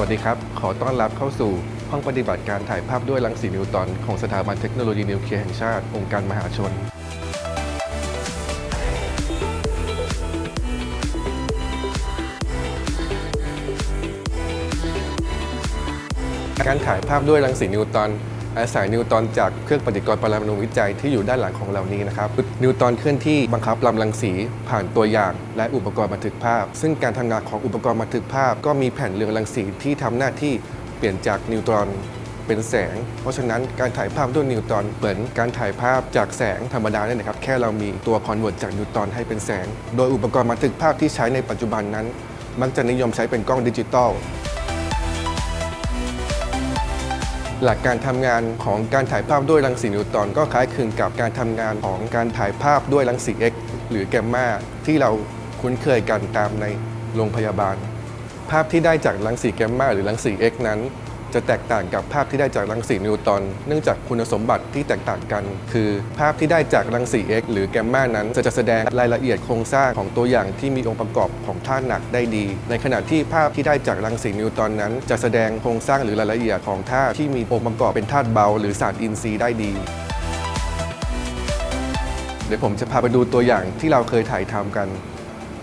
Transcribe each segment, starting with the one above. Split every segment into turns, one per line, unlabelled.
วัสดีครับ ขอต้อนรับเข้าสู่ห้องปฏิบัติการถ่ายภาพด้วยรังสีนิวตอนของสถาบันเทคโนโลยีนิวเคลียร์แห่งชาติ องค์การมหาชน การถ่ายภาพด้วยรังสีนิวตอน อาศัยนิวตอนจากเครื่องปฏิกรณ์ปรมาณูวิจัยที่อยู่ด้านหลังของเรานี้นะครับนิวตอนเคลื่อนที่บังคับลำรังสีผ่านตัวอย่าง และอุปกรณ์บันทึกภาพ ซึ่งการทำงานของอุปกรณ์บันทึกภาพ ก็มีแผ่นเรืองรังสีที่ทำหน้าที่เปลี่ยนจากนิวตรอนเป็นแสง เพราะฉะนั้นการถ่ายภาพด้วยนิวตรอนเหมือนการถ่ายภาพจากแสงธรรมดาเนี่ยนะครับ แค่เรามีตัวคอนเวิร์ตจากนิวตรอนให้เป็นแสง โดยอุปกรณ์บันทึกภาพที่ใช้ในปัจจุบันนั้น มักจะนิยมใช้เป็นกล้องดิจิตอล หลักการทำงานของการถ่ายภาพด้วยรังสีนิวตรอนก็คล้ายคลึงกับการทำงานของการถ่ายภาพด้วยรังสี X หรือแกมมาที่เราคุ้นเคยกันตามในโรงพยาบาล ภาพที่ได้จากรังสีแกมมาหรือรังสี X นั้น จะแตกต่างกับภาพที่ได้จากรังสีนิวตอน เนื่องจากคุณสมบัติที่แตกต่างกัน คือภาพที่ได้จากรังสี X หรือแกมมานั้น จะจะแสดงรายละเอียดโครงสร้างของตัวอย่างที่มีองค์ประกอบของธาตุหนักได้ดี ในขณะที่ภาพที่ได้จากรังสีนิวตอนนั้น จะแสดงโครงสร้างหรือรายละเอียดของธาตุที่มีองค์ประกอบเป็นธาตุเบา หรือสารอินทรีย์ได้ดีเดี๋ยวผมจะพาไปดูตัวอย่างที่เราเคยถ่ายทำกัน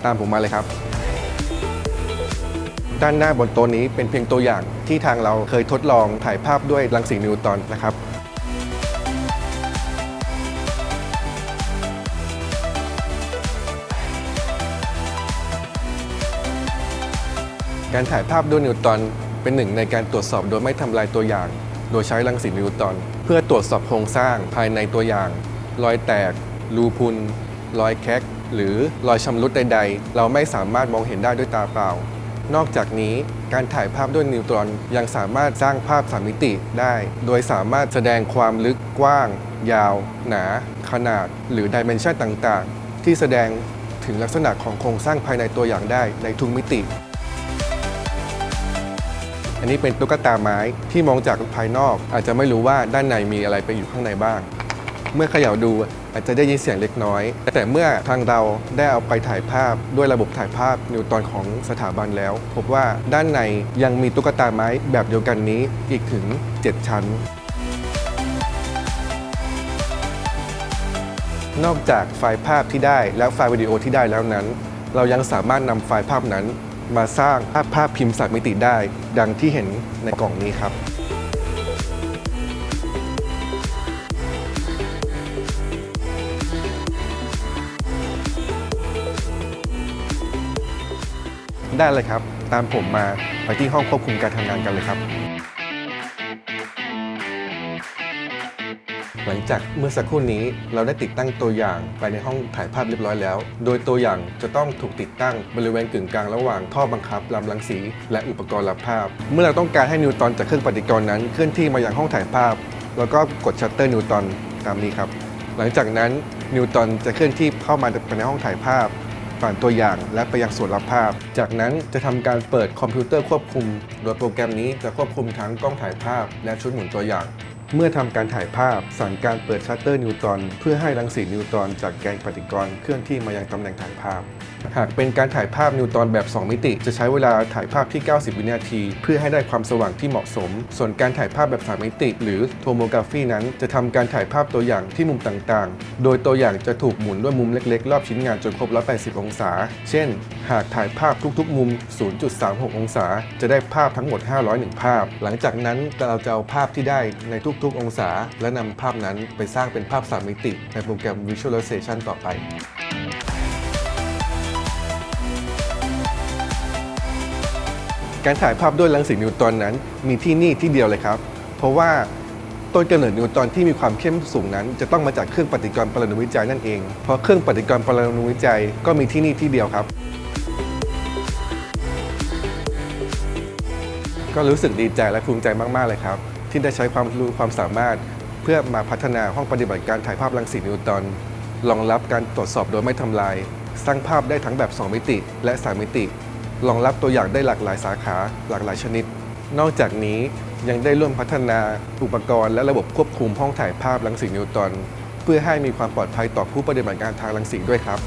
ตามผมมาเลยครับ ด้านหน้าบนโต๊ะนี้เป็นเพียงตัวอย่างที่ทางเราเคยทดลองถ่ายภาพด้วยรังสีนิวตรอนนะครับการถ่ายภาพด้วยนิวตรอนเป็นหนึ่งในการตรวจสอบโดยไม่ทำลายตัวอย่าง โดยใช้รังสีนิวตรอนเพื่อตรวจสอบโครงสร้างภายในตัวอย่าง รอยแตก รูพุน รอยแคกหรือรอยชำรุดใด ๆ เราไม่สามารถมองเห็นได้ด้วยตาเปล่า นอกจากนี้การถ่ายภาพด้วยนิวตรอนยังสามารถสร้างภาพสามมิติได้ โดยสามารถแสดงความลึกกว้าง ยาว หนา ขนาด หรือดิเมนชันต่างๆ ที่แสดงถึงลักษณะของโครงสร้างภายในตัวอย่างได้ในทุกมิติ อันนี้เป็นตุ๊กตาไม้ที่มองจากภายนอก อาจจะไม่รู้ว่าด้านในมีอะไรไปอยู่ข้างในบ้าง เมื่อเขย่าดู อาจจะได้ยินเสียงเล็กน้อย แต่เมื่อทางเราได้เอาไปถ่ายภาพด้วยระบบถ่ายภาพนิวตอนของสถาบันแล้ว พบว่าด้านในยังมีตุ๊กตาไม้แบบเดียวกันนี้อีกถึง 7 ชั้นนอกจากไฟล์ภาพที่ได้และไฟล์วิดีโอที่ได้แล้วนั้น เรายังสามารถนำไฟล์ภาพนั้น มาสร้างภาพภาพพิมพ์สามมิติได้ ดังที่เห็นในกล่องนี้ครับ ได้เลยครับ ตามผมมาไปที่ห้องควบคุมการทำงานกันเลยครับ หลังจากเมื่อสักครู่นี้เราได้ติดตั้งตัวอย่างไปในห้องถ่ายภาพเรียบร้อยแล้ว โดยตัวอย่างจะต้องถูกติดตั้งบริเวณกึ่งกลางระหว่างท่อบังคับลำรังสี และอุปกรณ์รับภาพ เมื่อเราต้องการให้นิวตอนจากเครื่องปฏิกรณ์นั้นเคลื่อนที่มาอยังห้องถ่ายภาพ แล้วก็กดชัตเตอร์นิวตอนตามนี้ครับ หลังจากนั้นนิวตอนจะเคลื่อนที่เข้ามาในห้องถ่ายภาพ ผ่านตัวอย่างและไปยังส่วนรับภาพ จากนั้นจะทำการเปิดคอมพิวเตอร์ควบคุม โดยโปรแกรมนี้จะควบคุมทั้งกล้องถ่ายภาพและชุดหมุนตัวอย่าง เมื่อทำการถ่ายภาพสั่งการเปิดชัตเตอร์นิวตรอนเพื่อให้รังสีนิวตรอนจากแกนปฏิกรณ์เคลื่อนที่มายังตำแหน่งถ่ายภาพ หากเป็นการถ่ายภาพนิวตรอนแบบ 2 มิติ จะใช้เวลาถ่ายภาพที่ 90 วินาที เพื่อให้ได้ความสว่างที่เหมาะสม ส่วนการถ่ายภาพแบบ 3 มิติ หรือโทโมกราฟีนั้น จะทำการถ่ายภาพตัวอย่างที่มุมต่างๆ โดยตัวอย่างจะถูกหมุนด้วยมุมเล็กๆ รอบชิ้นงานจนครบ 180 องศา เช่น หากถ่ายภาพทุกๆ มุม 0.36 องศา จะได้ภาพทั้งหมด 501 ภาพ หลังจากนั้นเราจะเอาภาพที่ได้ในทุกๆ องศา และนำภาพนั้นไปสร้างเป็นภาพ3มิติ ในโปรแกรม Visualization ต่อไปการถ่ายภาพด้วยรังสีนิวตรอนนั้น มีที่นี่ที่เดียวเลยครับ เพราะว่าต้นกำเนิดนิวตรอนที่มีความเข้มสูงนั้น จะต้องมาจากเครื่องปฏิกรณ์ปรมาณูวิจัยนั่นเอง เพราะเครื่องปฏิกรณ์ปรมาณูวิจัยก็มีที่นี่ที่เดียวครับ ก็รู้สึกดีใจและภูมิใจมาก ๆ เลยครับ ที่ได้ใช้ความรู้ความสามารถ เพื่อมาพัฒนาห้องปฏิบัติการถ่ายภาพรังสีนิวตรอนรองรับการตรวจสอบโดยไม่ทำลาย สร้างภาพได้ทั้งแบบ 2 มิติ และ 3 มิติรองรับตัวอย่างได้หลากหลายสาขาหลากหลายชนิด นอกจากนี้ยังได้ร่วมพัฒนาอุปกรณ์และระบบควบคุมห้องถ่ายภาพรังสีนิวตรอนเพื่อให้มีความปลอดภัยต่อผู้ปฏิบัติการทางรังสีด้วยครับ